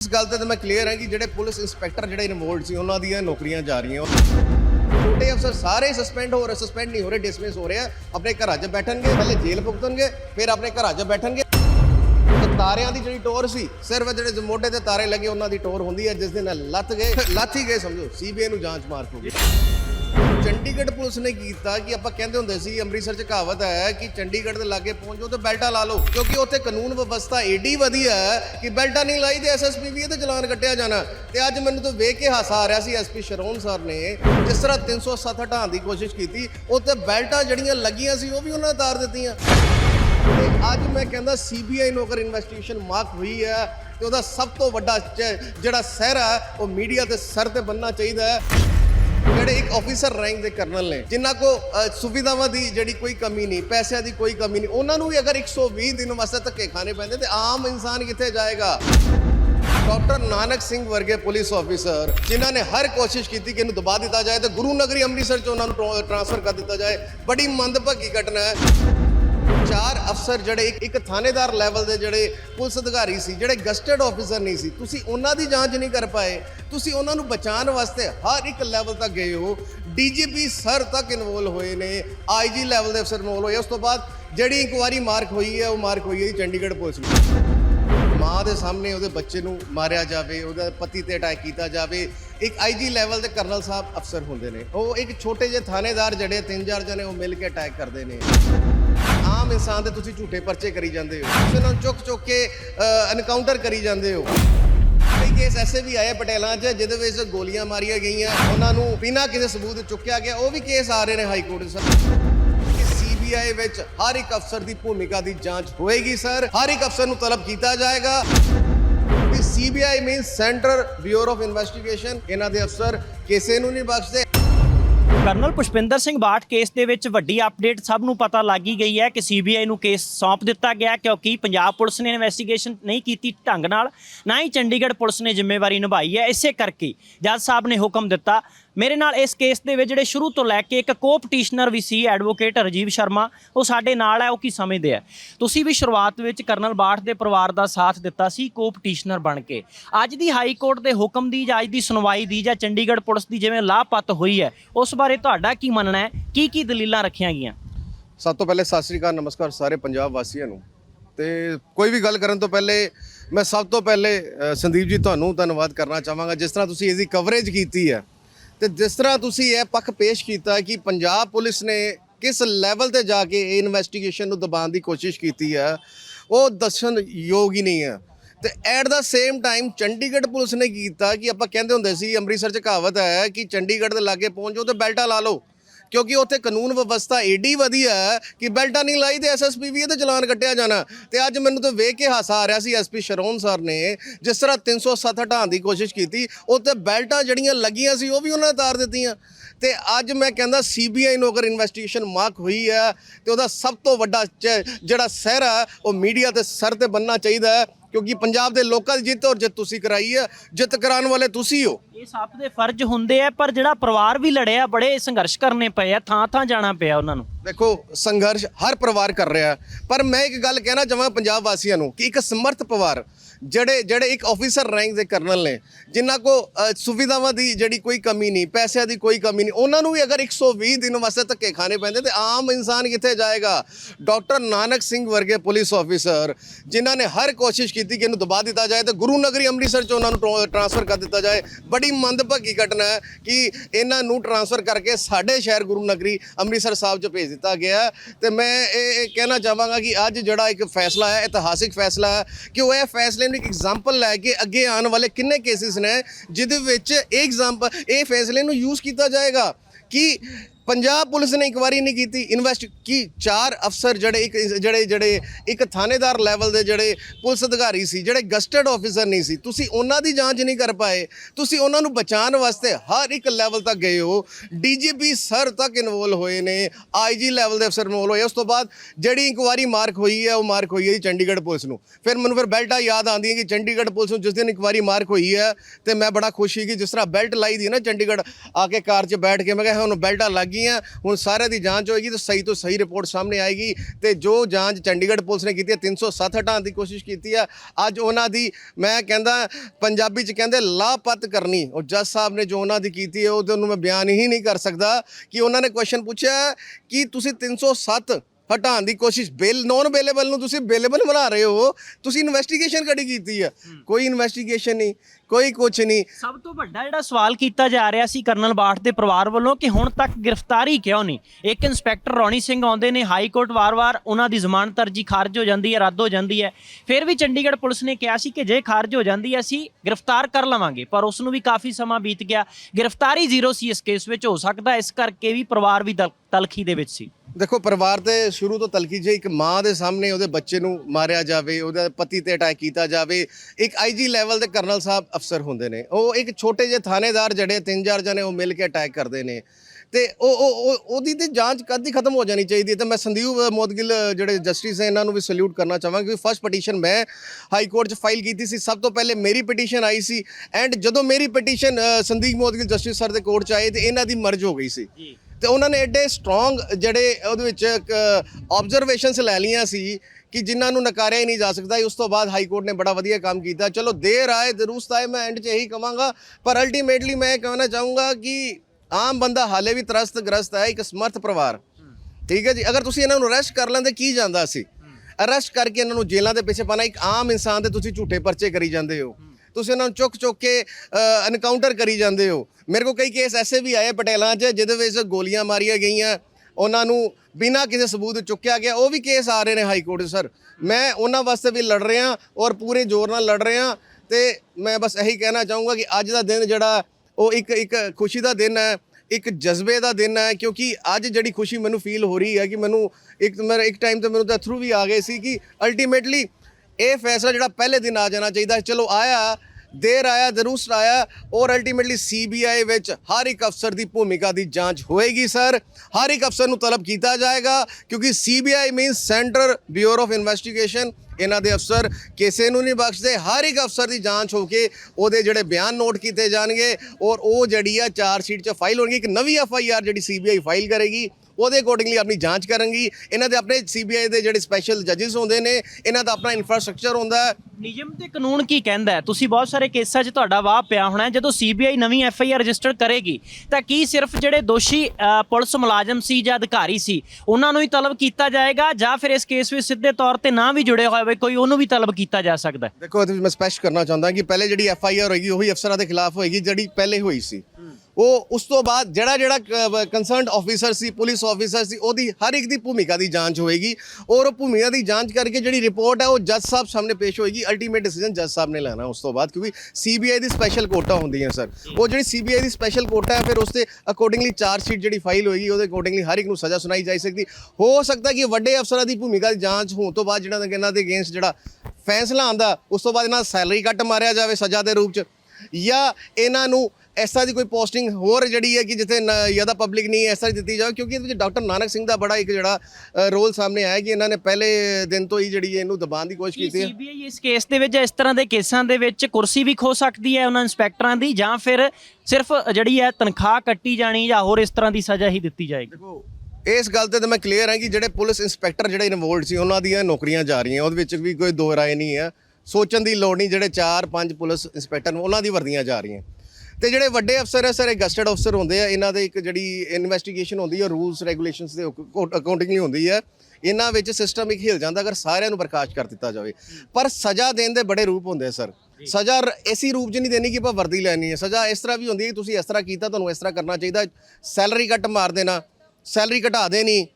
ਇਸ ਗੱਲ ਤੇ ਤਾਂ ਮੈਂ ਕਲੀਅਰ ਹਾਂ ਕਿ ਜਿਹੜੇ ਪੁਲਿਸ ਇੰਸਪੈਕਟਰ ਜਿਹੜੇ ਇਨਵੋਲਡ ਸੀ, ਉਹਨਾਂ ਦੀਆਂ ਨੌਕਰੀਆਂ ਜਾ ਰਹੀਆਂ। ਛੋਟੇ ਅਫਸਰ ਸਾਰੇ ਸਸਪੈਂਡ ਹੋ ਰਹੇ ਸਸਪੈਂਡ ਨਹੀਂ ਹੋ ਰਹੇ ਡਿਸਮਿਸ ਹੋ ਰਹੇ ਆ। ਆਪਣੇ ਘਰਾਂ 'ਚ ਬੈਠਣਗੇ, ਪਹਿਲੇ ਜੇਲ੍ਹ ਭੁਗਤਣਗੇ, ਫਿਰ ਆਪਣੇ ਘਰਾਂ 'ਚ ਬੈਠਣਗੇ। ਤਾਰਿਆਂ ਦੀ ਜਿਹੜੀ ਟੋਰ ਸੀ, ਸਿਰਫ ਜਿਹੜੇ ਮੋਢੇ ਤੇ ਤਾਰੇ ਲੱਗੇ, ਉਹਨਾਂ ਦੀ ਟੋਰ ਹੁੰਦੀ ਹੈ ਜਿਸ ਦਿਨ ਲੱਤ ਗਏ ਲੱਥ ਹੀ ਗਏ, ਸਮਝੋ, ਸੀਬੀਆਈ ਨੂੰ ਜਾਂਚ ਮਾਰ ਪਊਗੀ ਚੰਡੀਗੜ੍ਹ ਪੁਲਿਸ ਨੇ ਕੀਤਾ ਕਿ ਆਪਾਂ ਕਹਿੰਦੇ ਹੁੰਦੇ ਸੀ ਅੰਮ੍ਰਿਤਸਰ 'ਚ ਕਹਾਵਤ ਹੈ ਕਿ ਚੰਡੀਗੜ੍ਹ ਦੇ ਲਾਗੇ ਪਹੁੰਚੋ ਤੇ ਬੈਲਟਾ ਲਾ ਲਓ ਕਿਉਂਕਿ ਉੱਥੇ ਕਾਨੂੰਨ ਵਿਵਸਥਾ ਏਡੀ ਵਧੀਆ ਹੈ ਕਿ ਬੈਲਟਾ ਨਹੀਂ ਲਾਈ ਤੇ ਐਸਐਸਪੀ ਵੀ ਇਹਦੇ ਚਲਾਨ ਕੱਟਿਆ ਜਾਣਾ। ਤੇ ਅੱਜ ਮੈਨੂੰ ਤਾਂ ਵੇਖ ਕੇ ਹਾਸਾ ਆ ਰਿਹਾ ਸੀ ਐਸਪੀ ਸ਼ਰੋਨ ਸਰ ਨੇ ਜਿਸ ਤਰ੍ਹਾਂ 307 ਹਟਾਉਣ ਦੀ ਕੋਸ਼ਿਸ਼ ਕੀਤੀ ਉੱਥੇ ਬੈਲਟਾਂ ਜਿਹੜੀਆਂ ਲੱਗੀਆਂ ਸੀ ਉਹ ਵੀ ਉਹਨਾਂ ਨੇ ਤਾਰ ਦਿੱਤੀਆਂ। ਤੇ ਅੱਜ ਮੈਂ ਕਹਿੰਦਾ ਸੀਬੀਆਈ ਨੂੰ ਅਗਰ ਇਨਵੈਸਟੀਗੇਸ਼ਨ ਮਾਰਕ ਹੋਈ ਹੈ ਤੇ ਉਹਦਾ ਸਭ ਤੋਂ ਵੱਡਾ ਚ- ਜਿਹੜਾ ਸਹਿਰਾ ਹੈ, ਉਹ ਮੀਡੀਆ ਦੇ ਸਰ ਤੇ ਬੰਨਣਾ ਚਾਹੀਦਾ ਹੈ। ਜਿਹੜੇ ਇੱਕ ਆਫੀਸਰ ਰੈਂਕ ਦੇ ਕਰਨਲ ਨੇ, ਜਿਨ੍ਹਾਂ ਕੋ ਸੁਵਿਧਾਵਾਂ ਦੀ ਜਿਹੜੀ ਕੋਈ ਕਮੀ ਨਹੀਂ, ਪੈਸਿਆਂ ਦੀ ਕੋਈ ਕਮੀ ਨਹੀਂ, ਉਹਨਾਂ ਨੂੰ ਵੀ ਅਗਰ 120 ਦਿਨ ਵਾਸਤੇ ਧੱਕੇ ਖਾਣੇ ਪੈਂਦੇ, ਤੇ ਆਮ ਇਨਸਾਨ ਕਿੱਥੇ ਜਾਏਗਾ? ਡਾਕਟਰ ਨਾਨਕ ਸਿੰਘ ਵਰਗੇ ਪੁਲਿਸ ਆਫੀਸਰ ਜਿਨ੍ਹਾਂ ਨੇ ਹਰ ਕੋਸ਼ਿਸ਼ ਕੀਤੀ ਕਿ ਇਹਨੂੰ ਦਬਾ ਦਿੱਤਾ ਜਾਏ, ਤੇ ਗੁਰੂ ਨਗਰੀ ਅੰਮ੍ਰਿਤਸਰ ਚ ਉਹਨਾਂ ਨੂੰ ਟ੍ਰਾਂਸ- ਟ੍ਰਾਂਸਫਰ ਕਰ ਦਿੱਤਾ ਜਾਏ, ਬੜੀ ਮੰਦਭਾਗੀ ਘਟਨਾ ਹੈ। ਚਾਰ ਅਫਸਰ ਜਿਹੜੇ ਇੱਕ ਇੱਕ ਥਾਣੇਦਾਰ ਲੈਵਲ ਦੇ ਜਿਹੜੇ ਪੁਲਿਸ ਅਧਿਕਾਰੀ ਸੀ, ਜਿਹੜੇ ਗਸਟਡ ਆਫੀਸਰ ਨਹੀਂ ਸੀ, ਤੁਸੀਂ ਉਹਨਾਂ ਦੀ ਜਾਂਚ ਨਹੀਂ ਕਰ ਪਾਏ। ਤੁਸੀਂ ਉਹਨਾਂ ਨੂੰ ਬਚਾਉਣ ਵਾਸਤੇ ਹਰ ਇੱਕ ਲੈਵਲ ਤੱਕ ਗਏ ਹੋ। ਡੀਜੀਪੀ ਸਰ ਤੱਕ ਇਨਵੋਲ ਹੋਏ ਨੇ ਆਈਜੀ ਲੈਵਲ ਦੇ ਅਫਸਰ ਇਨਵੋਲ ਹੋਏ। ਉਸ ਤੋਂ ਬਾਅਦ ਜਿਹੜੀ ਇਨਕੁਆਇਰੀ ਮਾਰਕ ਹੋਈ ਹੈ, ਉਹ ਮਾਰਕ ਹੋਈ ਹੈ ਜੀ ਚੰਡੀਗੜ੍ਹ ਪੁਲਿਸ ਵਿੱਚ ਮਾਂ ਦੇ ਸਾਹਮਣੇ ਉਹਦੇ ਬੱਚੇ ਨੂੰ ਮਾਰਿਆ ਜਾਵੇ, ਉਹਦਾ ਪਤੀ ਤੇ ਅਟੈਕ ਕੀਤਾ ਜਾਵੇ। ਇੱਕ ਆਈਜੀ ਲੈਵਲ ਦੇ ਕਰਨਲ ਸਾਹਿਬ ਅਫਸਰ ਹੁੰਦੇ ਨੇ। ਉਹ ਇੱਕ ਛੋਟੇ ਜਿਹੇ ਥਾਣੇਦਾਰ ਜਿਹੜੇ ਤਿੰਨ ਚਾਰ ਜਣੇ ਉਹ ਮਿਲ ਕੇ ਅਟੈਕ ਕਰਦੇ ਨੇ। ਆਮ ਇਨਸਾਨ ਤੇ ਤੁਸੀਂ ਝੂਠੇ ਪਰਚੇ ਕਰੀ ਜਾਂਦੇ ਹੋ। ਤੁਸੀਂ ਉਹਨਾਂ ਨੂੰ ਚੁੱਕ ਚੁੱਕ ਕੇ ਐਨਕਾਊਂਟਰ ਕਰੀ ਜਾਂਦੇ ਹੋ। ਕਈ ਕੇਸ ਐਸੇ ਵੀ ਆਏ ਪਟੇਲਾਂ 'ਚ, ਜਿਹਦੇ ਵਿੱਚ ਗੋਲੀਆਂ ਮਾਰੀਆਂ ਗਈਆਂ। ਉਹਨਾਂ ਨੂੰ ਬਿਨਾਂ ਕਿਸੇ ਸਬੂਤ ਚੁੱਕਿਆ ਗਿਆ। ਉਹ ਵੀ ਕੇਸ ਆ ਰਹੇ ਨੇ ਹਾਈ ਕੋਰਟ 'ਚ ਸੀਬੀਆਈ ਵਿੱਚ ਹਰ ਇੱਕ ਅਫਸਰ ਦੀ ਭੂਮਿਕਾ ਦੀ ਜਾਂਚ ਹੋਏਗੀ ਸਰ ਹਰ ਇੱਕ ਅਫਸਰ ਨੂੰ ਤਲਬ ਕੀਤਾ ਜਾਏਗਾ। ਕਿ CBI means central bureau of investigation ਇਹਨਾਂ ਦੇ ਅਫਸਰ ਕਿਸੇ ਨੂੰ ਨਹੀਂ ਬਖਸ਼ਦੇ। ਕਰਨਲ ਪੁਸ਼ਪਿੰਦਰ ਸਿੰਘ ਬਾਠ ਕੇਸ ਦੇ ਵਿੱਚ ਵੱਡੀ ਅਪਡੇਟ ਸਭ ਨੂੰ ਪਤਾ ਲੱਗ ਹੀ ਗਈ ਹੈ ਕਿ ਸੀਬੀਆਈ ਨੂੰ ਕੇਸ ਸੌਂਪ ਦਿੱਤਾ ਗਿਆ ਕਿਉਂਕਿ ਪੰਜਾਬ ਪੁਲਿਸ ਨੇ ਇਨਵੈਸਟੀਗੇਸ਼ਨ ਨਹੀਂ ਕੀਤੀ ਢੰਗ ਨਾਲ, ਨਾ ਹੀ ਚੰਡੀਗੜ੍ਹ ਪੁਲਿਸ ਨੇ ਜ਼ਿੰਮੇਵਾਰੀ ਨਿਭਾਈ ਹੈ। ਇਸੇ ਕਰਕੇ ਜੱਜ ਸਾਹਿਬ ਨੇ ਹੁਕਮ ਦਿੱਤਾ ਮੇਰੇ ਨਾਲ ਇਸ ਕੇਸ ਦੇ ਵਿੱਚ ਜਿਹੜੇ ਸ਼ੁਰੂ ਤੋਂ ਲੈ ਕੇ ਇੱਕ ਕੋ ਪਟੀਸ਼ਨਰ ਵੀ ਸੀ ਐਡਵੋਕੇਟ ਰਜੀਵ ਸ਼ਰਮਾ, ਉਹ ਸਾਡੇ ਨਾਲ ਹੈ, ਉਹ ਕੀ ਸਮਝਦੇ ਆ? ਤੁਸੀਂ ਵੀ ਸ਼ੁਰੂਆਤ ਵਿੱਚ ਕਰਨਲ ਬਾਠ ਦੇ ਪਰਿਵਾਰ ਦਾ ਸਾਥ ਦਿੱਤਾ ਸੀ ਕੋ ਪਟੀਸ਼ਨਰ ਬਣ ਕੇ। ਅੱਜ ਦੀ ਹਾਈ ਕੋਰਟ ਦੇ ਹੁਕਮ ਦੀ ਜਾਂ ਅੱਜ ਦੀ ਸੁਣਵਾਈ ਦੀ ਜਾਂ ਚੰਡੀਗੜ੍ਹ ਪੁਲਿਸ ਦੀ ਜਿਵੇਂ ਲਾਪਤ ਹੋਈ ਹੈ, ਉਸ ਬਾਰੇ ਤੁਹਾਡਾ ਕੀ ਮੰਨਣਾ ਹੈ? ਕੀ ਕੀ ਦਲੀਲਾਂ ਰੱਖੀਆਂ ਗਈਆਂ? ਸਭ ਤੋਂ ਪਹਿਲੇ ਸਤਿ ਸ੍ਰੀ ਅਕਾਲ, ਨਮਸਕਾਰ ਸਾਰੇ ਪੰਜਾਬ ਵਾਸੀਆਂ ਨੂੰ। ਤੇ ਕੋਈ ਵੀ ਗੱਲ ਕਰਨ ਤੋਂ ਪਹਿਲੇ ਮੈਂ ਸਭ ਤੋਂ ਪਹਿਲੇ ਸੰਦੀਪ ਜੀ, ਤੁਹਾਨੂੰ ਧੰਨਵਾਦ ਕਰਨਾ ਚਾਹਾਂਗਾ। ਜਿਸ ਤਰ੍ਹਾਂ ਤੁਸੀਂ ਇਹਦੀ ਕਵਰੇਜ ਕੀਤੀ ਹੈ ਤੇ ਜਿਸ ਤਰ੍ਹਾਂ ਤੁਸੀਂ ਇਹ ਪੱਖ ਪੇਸ਼ ਕੀਤਾ ਕਿ ਪੰਜਾਬ ਪੁਲਿਸ ਨੇ ਕਿਸ ਲੈਵਲ ਤੇ ਜਾ ਕੇ ਇਹ ਇਨਵੈਸਟੀਗੇਸ਼ਨ ਨੂੰ ਦਬਾਉਣ ਦੀ ਕੋਸ਼ਿਸ਼ ਕੀਤੀ ਹੈ ਉਹ ਦੱਸਣ ਯੋਗ ਹੀ ਨਹੀਂ ਹੈ ਤੇ at the same time Chandigarh police ਨੇ ਕੀਤਾ ਕਿ ਆਪਾਂ ਕਹਿੰਦੇ ਹੁੰਦੇ ਸੀ, ਅੰਮ੍ਰਿਤਸਰ 'ਚ ਕਹਾਵਤ ਹੈ ਕਿ ਚੰਡੀਗੜ੍ਹ ਦੇ ਲਾਗੇ ਪਹੁੰਚੋ ਤੇ ਬੈਲਟਾ ਲਾ ਲਓ। ਕਿਉਂਕਿ ਉੱਥੇ ਕਾਨੂੰਨ ਵਿਵਸਥਾ ਏਡੀ ਵਧੀਆ ਹੈ ਕਿ ਬੈਲਟਾਂ ਨਹੀਂ ਲਾਈ ਤੇ ਐਸਐਸਪੀ ਵੀ ਇਹਦੇ ਚਲਾਨ ਕੱਟਿਆ ਜਾਣਾ। ਤੇ ਅੱਜ ਮੈਨੂੰ ਤਾਂ ਵੇਖ ਕੇ ਹਾਸਾ ਆ ਰਿਹਾ ਸੀ ਐਸਪੀ ਸ਼ਰੋਨ ਸਰ ਨੇ ਜਿਸ ਤਰ੍ਹਾਂ 307 ਹਟਾਉਣ ਦੀ ਕੋਸ਼ਿਸ਼ ਕੀਤੀ ਉੱਥੇ ਬੈਲਟਾਂ ਜਿਹੜੀਆਂ ਲੱਗੀਆਂ ਸੀ ਉਹ ਵੀ ਉਹਨਾਂ ਨੇ ਤਾਰ ਦਿੱਤੀਆਂ। ਤੇ ਅੱਜ ਮੈਂ ਕਹਿੰਦਾ ਸੀਬੀਆਈ ਨੂੰ ਅਗਰ ਇਨਵੈਸਟੀਗੇਸ਼ਨ ਮਾਰਕ ਹੋਈ ਹੈ ਤੇ ਉਹਦਾ ਸਭ ਤੋਂ ਵੱਡਾ ਚ- ਜਿਹੜਾ ਸਹਿਰਾ ਹੈ, ਉਹ ਮੀਡੀਆ ਤੇ ਸਰ ਤੇ ਬੰਨਣਾ ਚਾਹੀਦਾ ਹੈ ਕਿਉਂਕਿ ਪੰਜਾਬ ਦੇ ਲੋਕਾਂ ਦੀ ਜਿੱਤ ਔਰ ਜਿੱਤ ਤੁਸੀਂ ਕਰਾਈ ਹੈ ਜਿੱਤ ਕਰਾਉਣ ਵਾਲੇ ਤੁਸੀਂ ਹੋ। ਇਹ ਸਭ ਦੇ ਫਰਜ਼ ਹੁੰਦੇ ਆ ਪਰ ਜਿਹੜਾ ਪਰਿਵਾਰ ਵੀ ਲੜਿਆ ਬੜੇ ਸੰਘਰਸ਼ ਕਰਨੇ ਪਏ ਆ ਥਾਂ ਥਾਂ ਜਾਣਾ ਪਿਆ ਉਹਨਾਂ ਨੂੰ। ਦੇਖੋ ਸੰਘਰਸ਼ ਹਰ ਪਰਿਵਾਰ ਕਰ ਰਿਹਾ ਪਰ ਮੈਂ ਇੱਕ ਗੱਲ ਕਹਿਣਾ ਚਾਹਾਂ ਪੰਜਾਬ ਵਾਸੀਆਂ ਨੂੰ ਕਿ ਇੱਕ ਸਮਰਥ ਪਰਿਵਾਰ ਜਿਹੜੇ ਜਿਹੜੇ ਇੱਕ ਆਫੀਸਰ ਰੈਂਕ ਦੇ ਕਰਨਲ ਨੇ ਜਿਨ੍ਹਾਂ ਕੋ ਅ, ਸੁਵਿਧਾਵਾਂ ਦੀ ਜਿਹੜੀ ਕੋਈ ਕਮੀ ਨਹੀਂ ਪੈਸਿਆਂ ਦੀ ਕੋਈ ਕਮੀ ਨਹੀਂ ਉਹਨਾਂ ਨੂੰ ਵੀ ਅਗਰ 120 ਦਿਨ ਵਾਸਤੇ ਧੱਕੇ ਖਾਣੇ ਪੈਂਦੇ ਤੇ ਆਮ ਇਨਸਾਨ ਕਿੱਥੇ ਜਾਏਗਾ? ਡਾਕਟਰ ਨਾਨਕ ਸਿੰਘ ਵਰਗੇ ਪੁਲਿਸ ਆਫੀਸਰ ਜਿਨ੍ਹਾਂ ਨੇ ਹਰ ਕੋਸ਼ਿਸ਼ ਕੀਤੀ ਕਿ ਇਹਨੂੰ ਦਬਾ ਦਿੱਤਾ ਜਾਏ ਤੇ ਗੁਰੂ ਨਗਰੀ ਅੰਮ੍ਰਿਤਸਰ ਚ ਉਹਨਾਂ ਨੂੰ ਟ੍ਰਾਂ- ਟ੍ਰਾਂਸਫਰ ਕਰ ਦਿੱਤਾ ਜਾਏ ਬੜੀ ਮੰਦਭਾਗੀ ਘਟਨਾ ਹੈ ਕਿ ਇਹਨਾਂ ਨੂੰ ਟ੍ਰਾਂਸਫਰ ਕਰਕੇ ਸਾਡੇ ਸ਼ਹਿਰ ਗੁਰੂ ਨਗਰੀ ਅੰਮ੍ਰਿਤਸਰ ਸਾਹਿਬ ਚ ਭੇਜ ਦਿੱਤਾ ਗਿਆ ਤੇ ਮੈਂ ਇਹ ਇਹ ਕਹਿਣਾ ਚਾਹਾਂਗਾ ਕਿ ਅੱਜ ਜਿਹੜਾ ਇੱਕ ਫੈਸਲਾ ਹੈ, ਇਤਿਹਾਸਿਕ ਫੈਸਲਾ ਹੈ ਕਿ ਉਹ ਇਹ ਫੈਸਲੇ ਨੂੰ ਇੱਕ ਐਗਜ਼ਾਮਪਲ ਲੈ ਕੇ ਅੱਗੇ ਆਉਣ ਵਾਲੇ ਕਿੰਨੇ ਕੇਸਿਸ ਨੇ, ਜਿਹਦੇ ਵਿੱਚ ਇਹ ਐਗਜ਼ਾਮਪਲ ਇਹ ਫੈਸਲੇ ਨੂੰ ਯੂਜ਼ ਕੀਤਾ ਜਾਏਗਾ ਕਿ ਪੰਜਾਬ ਪੁਲਿਸ ਨੇ ਇਨਕੁਆਰੀ ਨਹੀਂ ਕੀਤੀ ਇਨਵੈਸਟ ਕੀ ਚਾਰ ਅਫਸਰ ਜਿਹੜੇ ਇੱਕ ਜਿਹੜੇ ਜਿਹੜੇ ਇੱਕ ਥਾਣੇਦਾਰ ਲੈਵਲ ਦੇ ਜਿਹੜੇ ਪੁਲਿਸ ਅਧਿਕਾਰੀ ਸੀ, ਜਿਹੜੇ ਗਸਟਡ ਆਫੀਸਰ ਨਹੀਂ ਸੀ, ਤੁਸੀਂ ਉਹਨਾਂ ਦੀ ਜਾਂਚ ਨਹੀਂ ਕਰ ਪਾਏ, ਤੁਸੀਂ ਉਹਨਾਂ ਨੂੰ ਬਚਾਉਣ ਵਾਸਤੇ ਹਰ ਇੱਕ ਲੈਵਲ ਤੱਕ ਗਏ ਹੋ ਡੀਜੀਪੀ ਸਰ ਤੱਕ ਇਨਵੋਲ ਹੋਏ ਨੇ ਆਈਜੀ ਲੈਵਲ ਦੇ ਅਫਸਰ ਇਨਵੋਲ ਹੋਏ, ਉਸ ਤੋਂ ਬਾਅਦ ਜਿਹੜੀ ਇਨਕੁਆਰੀ ਮਾਰਕ ਹੋਈ ਹੈ, ਉਹ ਮਾਰਕ ਹੋਈ ਹੈ ਜੀ ਚੰਡੀਗੜ੍ਹ ਪੁਲਿਸ ਨੂੰ, ਫਿਰ ਮੈਨੂੰ ਫਿਰ ਬੈਲਟਾ ਯਾਦ ਆਉਂਦੀ ਹੈ ਕਿ ਚੰਡੀਗੜ੍ਹ ਪੁਲਿਸ ਨੂੰ ਜਿਸ ਦਿਨ ਇਨਕੁਆਰੀ ਮਾਰਕ ਹੋਈ ਹੈ, ਤੇ ਮੈਂ ਬੜਾ ਖੁਸ਼ ਸੀ ਕਿ ਜਿਸ ਤਰ੍ਹਾਂ ਬੈਲਟ ਲਾਈ ਦੀ ਹੈ ਨਾ ਚੰਡੀਗੜ੍ਹ, ਆ ਕੇ ਕਾਰ 'ਚ ਬੈਠ ਕੇ ਮੈਂ ਕਿਹਾ ਹੁਣ ਬੈਲਟਾਂ ਲੱਗ ਗਈਆਂ ਹੁਣ ਸਾਰਿਆਂ ਦੀ ਜਾਂਚ ਹੋਏਗੀ ਤਾਂ ਸਹੀ ਤੋਂ ਸਹੀ ਰਿਪੋਰਟ ਸਾਹਮਣੇ ਆਏਗੀ ਤੇ ਜੋ ਜਾਂਚ ਚੰਡੀਗੜ੍ਹ ਪੁਲਿਸ ਨੇ ਕੀਤੀ ਹੈ 307 ਹਟਾਉਣ ਦੀ ਕੋਸ਼ਿਸ਼ ਕੀਤੀ ਆ ਅੱਜ ਉਹਨਾਂ ਦੀ, ਮੈਂ ਕਹਿੰਦਾ, ਪੰਜਾਬੀ ਚ ਕਹਿੰਦੇ ਲਾਪਤ ਕਰਨੀ। ਉਹ ਜੱਜ ਸਾਹਿਬ ਨੇ ਜੋ ਉਹਨਾਂ ਦੀ ਕੀਤੀ ਹੈ ਉਹ ਤੇ ਉਹਨੂੰ ਮੈਂ ਬਿਆਨ ਹੀ ਨਹੀਂ ਕਰ ਸਕਦਾ ਕਿ ਉਹਨਾਂ ਨੇ ਕੁਐਸਚਨ ਪੁੱਛਿਆ ਕਿ ਤੁਸੀਂ 307 ਹਟਾਉਣ ਦੀ ਕੋਸ਼ਿਸ਼। ਬਿੱਲ ਨੋਨ ਅਵੇਲੇਬਲ ਨੂੰ ਤੁਸੀਂ ਅਵੇਲੇਬਲ ਬਣਾ ਰਹੇ ਹੋ। ਤੁਸੀਂ ਇਨਵੈਸਟੀਗੇਸ਼ਨ ਕੜੀ ਕੀਤੀ ਆ। ਕੋਈ ਇਨਵੈਸਟੀਗੇਸ਼ਨ ਨਹੀਂ ਕੋਈ ਕੁਝ ਨਹੀਂ। ਸਭ ਤੋਂ ਵੱਡਾ ਜਿਹੜਾ ਸਵਾਲ ਕੀਤਾ ਜਾ ਰਿਹਾ ਸੀ ਕਰਨਲ ਬਾਠ ਦੇ ਪਰਿਵਾਰ ਵੱਲੋਂ ਕਿ ਹੁਣ ਤੱਕ ਗ੍ਰਿਫਤਾਰੀ ਕਿਉਂ ਨਹੀਂ? ਇੱਕ ਇੰਸਪੈਕਟਰ ਰੌਣੀ ਸਿੰਘ ਆਉਂਦੇ ਨੇ ਹਾਈ ਕੋਰਟ ਵਾਰ-ਵਾਰ ਉਹਨਾਂ ਦੀ ਜ਼ਮਾਨਤ ਅਰਜੀ ਖਾਰਜ ਹੋ ਜਾਂਦੀ ਹੈ ਰੱਦ ਹੋ ਜਾਂਦੀ ਹੈ। ਫਿਰ ਵੀ ਚੰਡੀਗੜ੍ਹ ਪੁਲਿਸ ਨੇ ਕਿਹਾ ਸੀ ਕਿ ਜੇ ਖਾਰਜ ਹੋ ਜਾਂਦੀ ਹੈ ਅਸੀਂ ਗ੍ਰਿਫਤਾਰ ਕਰ ਲਵਾਂਗੇ। ਪਰ ਉਸ ਨੂੰ ਵੀ ਕਾਫੀ ਸਮਾਂ ਬੀਤ ਗਿਆ। ਗ੍ਰਿਫਤਾਰੀ ਜ਼ੀਰੋ ਸੀ ਇਸ ਕੇਸ ਵਿੱਚ ਹੋ ਸਕਦਾ ਇਸ ਕਰਕੇ ਵੀ ਪਰਿਵਾਰ ਵੀ ਤਲ- ਤਲਖੀ ਦੇ ਵਿੱਚ ਸੀ। ਦੇਖੋ, ਪਰਿਵਾਰ ਤੇ ਸ਼ੁਰੂ ਤੋਂ ਤਲਕੀ ਜੇ ਇੱਕ ਮਾਂ ਦੇ ਸਾਹਮਣੇ ਉਹਦੇ ਬੱਚੇ ਨੂੰ ਮਾਰਿਆ ਜਾਵੇ, ਉਹਦੇ ਪਤੀ ਤੇ ਅਟੈਕ ਕੀਤਾ ਜਾਵੇ, ਇੱਕ ਆਈਜੀ ਲੈਵਲ ਦੇ ਕਰਨਲ ਸਾਹਿਬ ਅਫਸਰ ਹੁੰਦੇ ਨੇ। ਉਹ ਇੱਕ ਛੋਟੇ ਜਿਹੇ ਥਾਣੇਦਾਰ ਜਿਹੜੇ ਤਿੰਨ ਚਾਰ ਜਣੇ ਉਹ ਮਿਲ ਕੇ ਅਟੈਕ ਕਰਦੇ ਨੇ। ਤੇ ਉਹ ਉਹ ਉਹਦੀ ਤੇ ਜਾਂਚ ਕਦ ਦੀ ਖਤਮ ਹੋ ਜਾਣੀ ਚਾਹੀਦੀ ਹੈ। ਤੇ ਮੈਂ ਸੰਦੀਪ ਮੋਦਗਿਲ, ਜਿਹੜੇ ਜਸਟਿਸ ਹੈ ਇਹਨਾਂ ਨੂੰ ਵੀ ਸਲੂਟ ਕਰਨਾ ਚਾਹਾਂਗਾ ਕਿਉਂਕਿ ਫਸਟ ਪਟੀਸ਼ਨ ਮੈਂ ਹਾਈ ਕੋਰਟ 'ਚ ਫਾਈਲ ਕੀਤੀ ਸੀ। ਸਭ ਤੋਂ ਪਹਿਲੇ ਮੇਰੀ ਪਟੀਸ਼ਨ ਆਈ ਸੀ। ਐਂਡ ਜਦੋਂ ਮੇਰੀ petition Sandeep Moudgil justice sir ਦੇ ਕੋਰਟ 'ਚ ਆਏ ਤੇ ਇਹਨਾਂ ਦੀ ਮਰਜ ਹੋ ਗਈ ਸੀ। ਜੀ। ਤੇ ਉਹਨਾਂ ਨੇ ਐਡੇ ਸਟਰੋਂਗ ਜਿਹੜੇ ਉਹਦੇ ਵਿੱਚ ਆਬਜ਼ਰਵੇਸ਼ਨਸ ਲੈ ਲਈਆਂ ਸੀ ਕਿ ਜਿਨ੍ਹਾਂ ਨੂੰ ਨਕਾਰਿਆ ਹੀ ਨਹੀਂ ਜਾ ਸਕਦਾ ਉਸ ਤੋਂ ਬਾਅਦ ਹਾਈ ਕੋਰਟ ਨੇ ਬੜਾ ਵਧੀਆ ਕੰਮ ਕੀਤਾ। ਚਲੋ ਦੇਰ ਆਏ ਦਰੁਸਤ ਆਏ, ਮੈਂ ਐਂਡ 'ਚ ਇਹੀ ਕਵਾਂਗਾ, ਪਰ ਅਲਟੀਮੇਟਲੀ ਮੈਂ ਇਹ ਕਹਿਣਾ ਚਾਹੂੰਗਾ ਕਿ ਆਮ ਬੰਦਾ ਹਾਲੇ ਵੀ ਤਰਸਤ ਗ੍ਰਸਤ ਹੈ, ਇੱਕ ਸਮਰਥ ਪਰਿਵਾਰ। ਠੀਕ ਹੈ ਜੀ? ਅਗਰ ਤੁਸੀਂ ਇਹਨਾਂ ਨੂੰ ਅਰੈਸਟ ਕਰ ਲੈਂਦੇ, ਕੀ ਜਾਂਦਾ ਸੀ? ਅਰੈਸਟ ਕਰਕੇ ਇਹਨਾਂ ਨੂੰ ਜੇਲ੍ਹਾਂ ਦੇ ਪਿੱਛੇ ਪਾਣਾ ਇੱਕ ਆਮ ਇਨਸਾਨ ਦੇ ਤੁਸੀਂ ਝੂਠੇ ਪਰਚੇ ਕਰੀ ਜਾਂਦੇ ਹੋ। ਤੁਸੀਂ ਉਹਨਾਂ ਨੂੰ ਚੁੱਕ ਚੁੱਕ ਕੇ ਐਨਕਾਊਂਟਰ ਕਰੀ ਜਾਂਦੇ ਹੋ। ਮੇਰੇ ਕੋਲ ਕਈ ਕੇਸ ਐਸੇ ਵੀ ਆਏ ਪਟੇਲਾਂ 'ਚ, ਜਿਹਦੇ ਵਿੱਚ ਗੋਲੀਆਂ ਮਾਰੀਆਂ ਗਈਆਂ। ਉਹਨਾਂ ਨੂੰ ਬਿਨਾਂ ਕਿਸੇ ਸਬੂਤ ਚੁੱਕਿਆ ਗਿਆ। ਉਹ ਵੀ ਕੇਸ ਆ ਰਹੇ ਨੇ ਹਾਈ ਕੋਰਟ ਸਰ ਮੈਂ ਉਹਨਾਂ ਵਾਸਤੇ ਵੀ ਲੜ ਰਿਹਾ ਔਰ ਪੂਰੇ ਜ਼ੋਰ ਨਾਲ ਲੜ ਰਿਹਾ। ਤੇ ਮੈਂ ਬਸ ਇਹੀ ਕਹਿਣਾ ਚਾਹੂੰਗਾ ਕਿ ਅੱਜ ਦਾ ਦਿਨ ਜਿਹੜਾ, ਉਹ ਇੱਕ ਇੱਕ ਖੁਸ਼ੀ ਦਾ ਦਿਨ ਹੈ, ਇੱਕ ਜਜ਼ਬੇ ਦਾ ਦਿਨ ਹੈ, ਕਿਉਂਕਿ ਅੱਜ ਜਿਹੜੀ ਖੁਸ਼ੀ ਮੈਨੂੰ ਫੀਲ ਹੋ ਰਹੀ ਹੈ ਕਿ ਮੈਨੂੰ ਇੱਕ ਮੇਰਾ ਇੱਕ ਟਾਈਮ ਤੇ ਮੈਨੂੰ ਤਾਂ ਥਰੂ ਵੀ ਆ ਗਏ ਸੀ ਕਿ ਅਲਟੀਮੇਟਲੀ ਇਹ ਫੈਸਲਾ ਜਿਹੜਾ ਪਹਿਲੇ ਦਿਨ ਆ ਜਾਣਾ ਚਾਹੀਦਾ ਚਲੋ ਆਇਆ, ਦੇਰ ਆਇਆ, ਦਰੁਸਤ ਆਇਆ, ਔਰ ਅਲਟੀਮੇਟਲੀ ਸੀਬੀਆਈ ਵਿੱਚ ਹਰ ਇੱਕ ਅਫਸਰ ਦੀ ਭੂਮਿਕਾ ਦੀ ਜਾਂਚ ਹੋਏਗੀ, ਸਰ। ਹਰ ਇੱਕ ਅਫਸਰ ਨੂੰ ਤਲਬ ਕੀਤਾ ਜਾਏਗਾ, ਕਿਉਂਕਿ CBI means centre bureau of investigation ਇਹਨਾਂ ਦੇ ਅਫਸਰ ਕਿਸੇ ਨੂੰ ਨਹੀਂ ਬਖਸ਼ਦੇ। ਹਰ ਇੱਕ ਅਫਸਰ ਦੀ ਜਾਂਚ ਹੋ ਕੇ ਉਹਦੇ ਜਿਹੜੇ ਬਿਆਨ ਨੋਟ ਕੀਤੇ ਜਾਣਗੇ, ਔਰ ਉਹ ਜਿਹੜੀ ਆ ਚਾਰ ਸ਼ੀਟ 'ਚ ਫਾਈਲ ਹੋਣਗੀ। ਇੱਕ ਨਵੀਂ ਐਫ ਆਈ ਆਰ ਜਿਹੜੀ ਸੀਬੀਆਈ ਫਾਈਲ ਕਰੇਗੀ। ਉਹਦੇ ਅਕੋਰਡਿੰਗਲੀ ਆਪਣੀ ਜਾਂਚ ਕਰਨਗੀ। ਇਹਨਾਂ ਦੇ ਆਪਣੇ ਸੀਬੀਆਈ ਦੇ ਜਿਹੜੇ ਸਪੈਸ਼ਲ ਜੱਜਸ ਹੁੰਦੇ ਨੇ ਇਹਨਾਂ ਦਾ ਆਪਣਾ ਇਨਫਰਾਸਟ੍ਰਕਚਰ ਹੁੰਦਾ ਹੈ। ਨਿਯਮ ਤੇ ਕਾਨੂੰਨ ਕੀ ਕਹਿੰਦਾ ਹੈ? ਤੁਸੀਂ ਬਹੁਤ ਸਾਰੇ ਕੇਸਾਂ 'ਚ ਤੁਹਾਡਾ ਵਾਹ ਪਿਆ ਹੋਣਾ ਹੈ। ਜਦੋਂ ਸੀਬੀਆਈ ਨਵੀਂ ਐਫ ਆਈ ਆਰ ਰਜਿਸਟਰ ਕਰੇਗੀ ਤਾਂ ਕੀ ਸਿਰਫ ਜਿਹੜੇ ਦੋਸ਼ੀ ਅ, ਪੁਲਿਸ ਮੁਲਾਜ਼ਮ ਸੀ ਜਾਂ ਅਧਿਕਾਰੀ ਸੀ ਉਹਨਾਂ ਨੂੰ ਹੀ ਤਲਬ ਕੀਤਾ ਜਾਏਗਾ ਜਾਂ ਫਿਰ ਇਸ ਕੇਸ ਵਿੱਚ ਸਿੱਧੇ ਤੌਰ ਤੇ ਨਾ ਵੀ ਜੁੜੇ ਹੋਏ ਕੋਈ ਉਹਨੂੰ ਵੀ ਤਲਬ ਕੀਤਾ ਜਾ ਸਕਦਾ ਹੈ? ਦੇਖੋ ਇਹਦੇ ਵਿੱਚ ਮੈਂ ਸਪੈਸ਼ਟ ਕਰਨਾ ਚਾਹੁੰਦਾ ਕਿ ਪਹਿਲੇ ਜਿਹੜੀ ਐਫ ਆਈ ਆਰ ਹੋਏਗੀ ਉਹੀ ਅਫਸਰਾਂ ਦੇ ਖਿਲਾਫ ਹੋਏਗੀ ਜਿਹੜੀ ਪਹਿਲੇ ਹੋਈ ਸੀ। ਉਹ ਉਸ ਤੋਂ ਬਾਅਦ ਜਿਹੜਾ ਜਿਹੜਾ ਕੰਸਰਨਡ ਆਫੀਸਰ ਸੀ ਪੁਲਿਸ ਆਫੀਸਰ ਸੀ, ਉਹਦੀ ਹਰ ਇੱਕ ਦੀ ਭੂਮਿਕਾ ਦੀ ਜਾਂਚ ਹੋਏਗੀ ਔਰ ਉਹ ਭੂਮਿਕਾ ਦੀ ਜਾਂਚ ਕਰਕੇ ਜਿਹੜੀ ਰਿਪੋਰਟ ਹੈ ਉਹ ਜੱਜ ਸਾਹਿਬ ਸਾਹਮਣੇ ਪੇਸ਼ ਹੋਏਗੀ ਅਲਟੀਮੇਟ ਡਿਸੀਜਨ ਜੱਜ ਸਾਹਿਬ ਨੇ ਲੈਣਾ ਉਸ ਤੋਂ ਬਾਅਦ ਕਿਉਂਕਿ ਸੀਬੀਆਈ ਦੀ ਸਪੈਸ਼ਲ ਕੋਟਾ ਹੁੰਦੀਆਂ ਸਰ ਉਹ ਜਿਹੜੀ ਸੀਬੀਆਈ ਦੀ ਸਪੈਸ਼ਲ ਕੋਟਾ ਹੈ, ਫਿਰ ਉਸ ਤੇ ਅਕੋਰਡਿੰਗਲੀ ਚਾਰਜ ਸ਼ੀਟ ਜਿਹੜੀ ਫਾਈਲ ਹੋਏਗੀ, ਉਹਦੇ ਅਕੋਰਡਿੰਗਲੀ ਹਰ ਇੱਕ ਨੂੰ ਸਜ਼ਾ ਸੁਣਾਈ ਜਾ ਸਕਦੀ। ਹੋ ਸਕਦਾ ਕਿ ਵੱਡੇ ਅਫਸਰਾਂ ਦੀ ਭੂਮਿਕਾ ਦੀ ਜਾਂਚ ਹੋਣ ਤੋਂ ਬਾਅਦ ਜਿਹੜਾ ਇਹਨਾਂ ਦੇ ਅਗੇਂਸਟ ਜਿਹੜਾ ਫੈਸਲਾ ਆਂਦਾ ਉਸ ਤੋਂ ਬਾਅਦ ਇਹਨਾਂ ਦਾ ਸੈਲਰੀ ਕੱਟ ਮਾਰਿਆ ਜਾਵੇ ਸਜ਼ਾ ਦੇ ਰੂਪ ਚ, ਜਾਂ ਇਹਨਾਂ ਨੂੰ ਤਰ੍ਹਾਂ ਦੀ ਕੋਈ ਪੋਸਟਿੰਗ ਹੋਰ ਜਿਹੜੀ ਹੈ ਕਿ ਜਿੱਥੇ ਜ਼ਿਆਦਾ ਪਬਲਿਕ ਨਹੀਂ ਹੈ ਦੀ ਦਿੱਤੀ ਜਾਵੇ ਕਿਉਂਕਿ ਇਹਦੇ ਵਿੱਚ ਡਾਕਟਰ ਨਾਨਕ ਸਿੰਘ ਦਾ ਬੜਾ ਇੱਕ ਜਿਹੜਾ ਰੋਲ ਸਾਹਮਣੇ ਆਇਆ ਕਿ ਇਹਨਾਂ ਨੇ ਪਹਿਲੇ ਦਿਨ ਤੋਂ ਹੀ ਜਿਹੜੀ ਇਹਨੂੰ ਦਬਾਉਣ ਦੀ ਕੋਸ਼ਿਸ਼ ਕੀਤੀ ਹੈ। ਸੀਬੀਆਈ ਇਸ ਕੇਸ ਦੇ ਵਿੱਚ ਇਸ ਤਰ੍ਹਾਂ ਦੇ ਕੇਸਾਂ ਦੇ ਵਿੱਚ ਕੁਰਸੀ ਵੀ ਖੋ ਸਕਦੀ ਹੈ ਉਹਨਾਂ ਇੰਸਪੈਕਟਰਾਂ ਦੀ ਜਾਂ ਫਿਰ ਸਿਰਫ ਜਿਹੜੀ ਹੈ ਤਨਖਾਹ ਕੱਟੀ ਜਾਣੀ ਜਾਂ ਹੋਰ ਇਸ ਤਰ੍ਹਾਂ ਦੀ ਸਜ਼ਾ ਹੀ ਦਿੱਤੀ ਜਾਏਗੀ? ਦੇਖੋ ਇਸ ਗੱਲ ਤੇ ਤਾਂ ਮੈਂ ਕਲੀਅਰ ਹਾਂ ਕਿ ਜਿਹੜੇ ਪੁਲਿਸ ਇੰਸਪੈਕਟਰ ਜਿਹੜੇ ਇਨਵੋਲਡ ਸੀ ਉਹਨਾਂ ਦੀਆਂ ਨੌਕਰੀਆਂ ਜਾ ਰਹੀਆਂ ਉਹਦੇ ਵਿੱਚ ਵੀ ਕੋਈ ਦੋ ਰਾਏ ਨਹੀਂ ਹੈ। ਸੋਚਣ ਦੀ ਲੋੜ ਨਹੀਂ ਜਿਹੜੇ 4-5 ਪੁਲਿਸ ਇੰਸਪੈਕਟਰ ਨੇ ਉਹਨਾਂ ਦੀ ਵਰਦੀਆਂ ਜਾ ਰਹੀਆਂ। ਤੇ ਜਿਹੜੇ ਵੱਡੇ ਅਫਸਰ ਹੈ ਸਰ ਇਹ ਗਸਟਡ ਅਫਸਰ ਹੁੰਦੇ ਆ ਇਹਨਾਂ ਦੇ ਇੱਕ ਜਿਹੜੀ ਇਨਵੈਸਟੀਗੇਸ਼ਨ ਹੁੰਦੀ ਹੈ ਰੂਲਸ ਰੈਗੂਲੇਸ਼ਨਸ ਦੇ ਅਕਾਊਂਟਿੰਗਲੀ ਹੁੰਦੀ ਹੈ ਇਹਨਾਂ ਵਿੱਚ ਸਿਸਟਮ ਇੱਕ ਹਿਲ ਜਾਂਦਾ ਅਗਰ ਸਾਰਿਆਂ ਨੂੰ ਬਰਖਾਸਤ ਕਰ ਦਿੱਤਾ ਜਾਵੇ। ਪਰ ਸਜ਼ਾ ਦੇਣ ਦੇ ਬੜੇ ਰੂਪ ਹੁੰਦੇ ਆ ਸਰ। ਸਜ਼ਾ ਐਸੀ ਰੂਪ 'ਚ ਨਹੀਂ ਦੇਣੀ ਕਿ ਆਪਾਂ ਵਰਦੀ ਲੈਣੀ ਹੈ ਸਜ਼ਾ ਇਸ ਤਰ੍ਹਾਂ ਵੀ ਹੁੰਦੀ ਹੈ ਕਿ ਤੁਸੀਂ ਇਸ ਤਰ੍ਹਾਂ ਕੀਤਾ ਤੁਹਾਨੂੰ ਇਸ ਤਰ੍ਹਾਂ ਕਰਨਾ ਚਾਹੀਦਾ। ਸੈਲਰੀ ਕੱਟ ਮਾਰ ਦੇਣਾ ਸੈਲਰੀ ਘਟਾ ਦੇਣੀ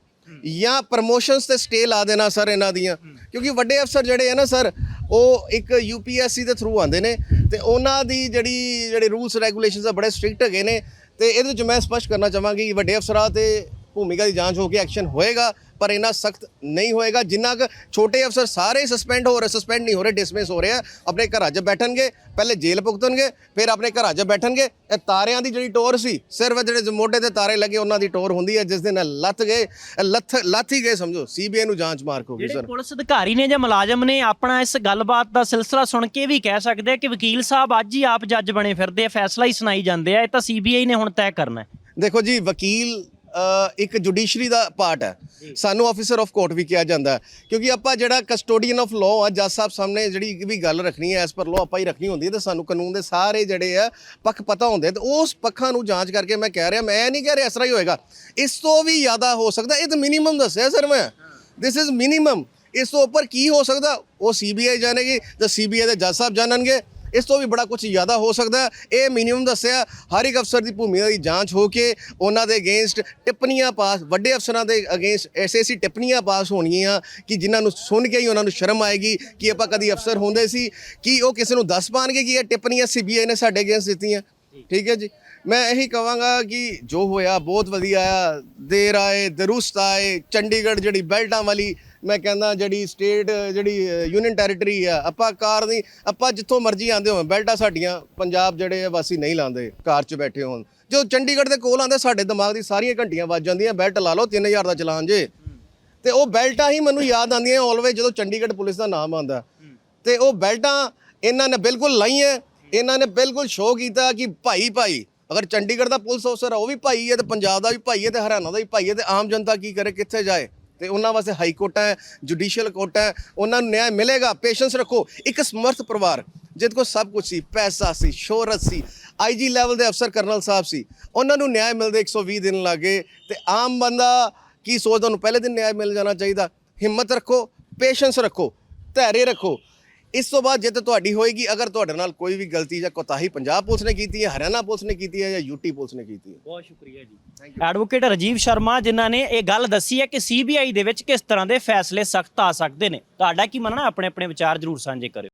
ਜਾਂ ਪ੍ਰਮੋਸ਼ਨਸ ਤੇ ਸਟੇ ਲਾ ਦੇਣਾ ਸਰ ਇਹਨਾਂ ਦੀਆਂ। ਕਿਉਂਕਿ ਵੱਡੇ ਅਫਸਰ ਜਿਹੜੇ ਆ ਨਾ ਸਰ, ਉਹ ਇੱਕ ਯੂਪੀਐਸਸੀ ਦੇ ਥਰੂ ਆਉਂਦੇ ਨੇ ਤੇ ਉਹਨਾਂ ਦੀ ਜਿਹੜੀ, ਜਿਹੜੇ ਰੂਲਸ ਰੈਗੂਲੇਸ਼ਨਸ ਆ ਬੜੇ ਸਟ੍ਰਿਕਟ ਹੈਗੇ ਨੇ ਤੇ ਇਹਦੇ ਵਿੱਚ ਮੈਂ ਸਪਸ਼ਟ ਕਰਨਾ ਚਾਹਾਂਗੀ ਕਿ ਵੱਡੇ ਅਫਸਰਾਂ ਤੇ ਭੂਮਿਕਾ ਦੀ ਜਾਂਚ ਹੋ ਕੇ ਐਕਸ਼ਨ ਹੋਏਗਾ। ਪਰ ਇੰਨਾ ਸਖਤ ਨਹੀਂ ਹੋਏਗਾ। ਜਿੰਨਾ ਕੁ ਛੋਟੇ ਅਫਸਰ ਸਾਰੇ ਸਸਪੈਂਡ ਹੋ ਰਹੇ ਸਸਪੈਂਡ ਨਹੀਂ ਹੋ ਰਹੇ ਡਿਸਮਿਸ ਹੋ ਰਹੇ ਆ। ਆਪਣੇ ਘਰਾਂ 'ਚ ਬੈਠਣਗੇ ਪਹਿਲੇ ਜੇਲ੍ਹ ਭੁਗਤਣਗੇ ਫਿਰ ਆਪਣੇ ਘਰਾਂ 'ਚ ਬੈਠਣਗੇ। ਇਹ ਤਾਰਿਆਂ ਦੀ ਜਿਹੜੀ ਟੋਰ ਸੀ ਸਿਰਫ ਜਿਹੜੇ ਮੋਢੇ ਤੇ ਤਾਰੇ ਲੱਗੇ ਉਹਨਾਂ ਦੀ ਟੋਰ ਹੁੰਦੀ ਹੈ ਜਿਸ ਦਿਨ ਲੱਥ ਗਏ ਲੱਥ ਲੱਥ ਹੀ ਗਏ ਸਮਝੋ। ਸੀਬੀਆਈ ਨੂੰ ਜਾਂਚ ਮਾਰਕ ਹੋ ਗਈ ਸਰ ਪੁਲਿਸ ਅਧਿਕਾਰੀ ਨੇ ਜਾਂ ਮੁਲਾਜ਼ਮ ਨੇ ਆਪਣਾ ਇਸ ਗੱਲਬਾਤ ਦਾ ਸਿਲਸਿਲਾ ਸੁਣ ਕੇ ਵੀ ਕਹਿ ਸਕਦੇ ਕਿ ਵਕੀਲ ਸਾਹਿਬ ਅੱਜ ਹੀ ਆਪ ਜੱਜ ਬਣੇ ਫਿਰਦੇ ਆ ਫੈਸਲਾ ਹੀ ਸੁਣਾਈ ਜਾਂਦੇ ਆ। ਇਹ ਤਾਂ ਸੀਬੀਆਈ ਨੇ ਹੁਣ ਤੈਅ ਕਰਨਾ ਹੈ। ਦੇਖੋ ਜੀ ਵਕੀਲ ਇੱਕ ਜੁਡੀਸ਼ਰੀ ਦਾ ਪਾਰਟ ਹੈ। ਸਾਨੂੰ ਆਫੀਸਰ ਆਫ ਕੋਰਟ ਵੀ ਕਿਹਾ ਜਾਂਦਾ। ਕਿਉਂਕਿ ਆਪਾਂ ਜਿਹੜਾ ਕਸਟੋਡੀਅਨ ਆਫ ਲਾਅ ਆ ਜੱਜ ਸਾਹਿਬ ਸਾਹਮਣੇ ਜਿਹੜੀ ਵੀ ਗੱਲ ਰੱਖਣੀ ਹੈ ਐਸ ਪਰ ਲਾਅ ਆਪਾਂ ਹੀ ਰੱਖਣੀ ਹੁੰਦੀ ਹੈ ਤੇ ਸਾਨੂੰ ਕਾਨੂੰਨ ਦੇ ਸਾਰੇ ਜਿਹੜੇ ਆ ਪੱਖ ਪਤਾ ਹੁੰਦੇ ਤੇ ਉਸ ਪੱਖਾਂ ਨੂੰ ਜਾਂਚ ਕਰਕੇ ਮੈਂ ਕਹਿ ਰਿਹਾ ਮੈਂ ਨਹੀਂ ਕਹਿ ਰਿਹਾ ਇਸ ਤਰ੍ਹਾਂ ਹੀ ਹੋਏਗਾ। ਇਸ ਤੋਂ ਵੀ ਜ਼ਿਆਦਾ ਹੋ ਸਕਦਾ ਇਹ ਤਾਂ ਮਿਨੀਮਮ ਦੱਸਿਆ ਸਰ ਮੈਂ। ਦਿਸ ਇਜ਼ ਮਿਨੀਮਮ ਇਸ ਤੋਂ ਉੱਪਰ ਕੀ ਹੋ ਸਕਦਾ? ਉਹ ਸੀਬੀਆਈ ਜਾਣੇਗੀ ਤੇ ਸੀਬੀਆਈ ਦੇ ਜੱਜ ਸਾਹਿਬ ਜਾਣਨਗੇ। ਇਸ ਤੋਂ ਵੀ ਬੜਾ ਕੁਝ ਜ਼ਿਆਦਾ ਹੋ ਸਕਦਾ ਇਹ ਮਿਨੀਮਮ ਦੱਸਿਆ, ਹਰ ਇੱਕ ਅਫਸਰ ਦੀ ਭੂਮਿਕਾ ਦੀ ਜਾਂਚ ਹੋ ਕੇ ਉਹਨਾਂ ਦੇ ਅਗੇਂਸਟ ਟਿੱਪਣੀਆਂ ਪਾਸ, ਵੱਡੇ ਅਫਸਰਾਂ ਦੇ ਅਗੇਂਸਟ ਐਸੀ ਐਸੀ ਟਿੱਪਣੀਆਂ ਪਾਸ ਹੋਣਗੀਆਂ ਕਿ ਜਿਨ੍ਹਾਂ ਨੂੰ ਸੁਣ ਕੇ ਹੀ ਉਹਨਾਂ ਨੂੰ ਸ਼ਰਮ ਆਏਗੀ ਕਿ ਆਪਾਂ ਕਦੀ ਅਫਸਰ ਹੁੰਦੇ ਸੀ, ਕਿ ਉਹ ਕਿਸੇ ਨੂੰ ਦੱਸ ਪਾਣਗੇ ਕਿ ਇਹ ਟਿੱਪਣੀਆਂ ਸੀਬੀਆਈ ਨੇ ਸਾਡੇ ਅਗੇਂਸਟ ਦਿੱਤੀਆਂ। ਠੀਕ ਹੈ ਜੀ? ਮੈਂ ਇਹੀ ਕਹਾਂਗਾ ਕਿ ਜੋ ਹੋਇਆ ਬਹੁਤ ਵਧੀਆ ਆ। ਦੇਰ ਆਏ, ਦਰੁਸਤ ਆਏ, ਚੰਡੀਗੜ੍ਹ ਜਿਹੜੀ ਬੈਲਟਾਂ ਵਾਲੀ ਮੈਂ ਕਹਿੰਦਾ ਜਿਹੜੀ ਸਟੇਟ ਜਿਹੜੀ ਯੂਨੀਅਨ ਟੈਰੀਟਰੀ ਆ, ਆਪਾਂ ਕਾਰ ਦੀ, ਆਪਾਂ ਜਿੱਥੋਂ ਮਰਜ਼ੀ ਆਂਦੇ ਹੋ ਬੈਲਟਾਂ ਸਾਡੀਆਂ ਪੰਜਾਬ ਜਿਹੜੇ ਆ, ਵਾਸੀ ਨਹੀਂ ਲਾਉਂਦੇ, ਕਾਰ 'ਚ ਬੈਠੇ ਹੋਣ। ਜੋ ਚੰਡੀਗੜ੍ਹ ਦੇ ਕੋਲ ਆਂਦੇ ਸਾਡੇ ਦਿਮਾਗ ਦੀ ਸਾਰੀਆਂ ਘੰਟੀਆਂ ਵੱਜ ਜਾਂਦੀਆਂ, ਬੈਲਟ ਲਾ ਲਓ 3000 ਦਾ ਚਲਾਨ ਜੇ। ਤੇ ਉਹ ਬੈਲਟਾਂ ਹੀ ਮੈਨੂੰ ਯਾਦ ਆਉਂਦੀਆਂ ਆਲਵੇਜ਼ ਜਦੋਂ ਚੰਡੀਗੜ੍ਹ ਪੁਲਿਸ ਦਾ ਨਾਮ ਆਉਂਦਾ। ਤੇ ਉਹ ਬੈਲਟਾਂ ਇਹਨਾਂ ਨੇ ਬਿਲਕੁਲ ਲਾਈਆਂ, ਇਹਨਾਂ ਨੇ ਬਿਲਕੁਲ ਸ਼ੋਅ ਕੀਤਾ ਕਿ ਭਾਈ ਭਾਈ, ਅਗਰ ਚੰਡੀਗੜ੍ਹ ਦਾ ਪੁਲਿਸ ਅਫਸਰ ਆ, ਉਹ ਵੀ ਭਾਈ ਹੈ ਤੇ ਪੰਜਾਬ ਦਾ ਵੀ ਭਾਈ ਹੈ ਤੇ ਹਰਿਆਣਾ ਦਾ ਵੀ ਭਾਈ ਹੈ ਤੇ ਆਮ ਜਨਤਾ ਕੀ ਕਰੇ, ਕਿੱਥੇ ਜਾਏ? ਤੇ ਉਹਨਾਂ ਵਾਸਤੇ ਹਾਈ ਕੋਰਟ ਹੈ ਜੁਡੀਸ਼ੀਅਲ ਕੋਰਟ ਹੈ, ਉਹਨਾਂ ਨੂੰ ਨਿਆਂ ਮਿਲੇਗਾ ਪੇਸ਼ੈਂਸ ਰੱਖੋ, ਇੱਕ ਸਮਰਥ ਪਰਿਵਾਰ, ਜਿਹਦੇ ਕੋਲ ਸਭ ਕੁਝ ਸੀ, ਪੈਸਾ ਸੀ, ਸ਼ੋਹਰਤ ਸੀ ਆਈਜੀ ਲੈਵਲ ਦੇ ਅਫਸਰ ਕਰਨਲ ਸਾਹਿਬ ਸੀ, ਉਹਨਾਂ ਨੂੰ ਨਿਆਂ ਮਿਲਦੇ 120 ਦਿਨ ਲੱਗੇ, ਤੇ ਆਮ ਬੰਦਾ ਕੀ ਸੋਚਦਾ, ਉਹਨੂੰ ਪਹਿਲੇ ਦਿਨ ਨਿਆਂ ਮਿਲ ਜਾਣਾ ਚਾਹੀਦਾ, ਹਿੰਮਤ ਰੱਖੋ ਪੇਸ਼ੈਂਸ ਰੱਖੋ ਧੈर्य ਰੱਖੋ ਇਸ ਤੋਂ ਬਾਅਦ ਜੇ ਤੇ ਤੁਹਾਡੀ ਹੋਏਗੀ। ਅਗਰ ਤੁਹਾਡੇ ਨਾਲ ਕੋਈ ਵੀ ਗਲਤੀ ਜਾਂ ਕੋਤਾਹੀ ਪੰਜਾਬ ਪੁਲਿਸ ਨੇ ਕੀਤੀ ਹੈ ਹਰਿਆਣਾ ਪੁਲਿਸ ਨੇ ਕੀਤੀ ਹੈ ਜਾਂ ਯੂਟੀ ਪੁਲਿਸ ਨੇ ਕੀਤੀ ਹੈ। ਬਹੁਤ ਸ਼ੁਕਰੀਆ ਜੀ। ਐਡਵੋਕੇਟ ਰਜੀਵ ਸ਼ਰਮਾ ਜਿਨ੍ਹਾਂ ਨੇ ਇਹ ਗੱਲ ਦੱਸੀ ਹੈ ਕਿ ਸੀਬੀਆਈ ਦੇ ਵਿੱਚ ਕਿਸ ਤਰ੍ਹਾਂ ਦੇ ਫੈਸਲੇ ਸਖਤ ਆ ਸਕਦੇ ਨੇ। ਤੁਹਾਡਾ ਕੀ ਮੰਨਣਾ? ਆਪਣੇ ਆਪਣੇ ਵਿਚਾਰ ਜਰੂਰ ਸਾਂਝੇ ਕਰਿਓ।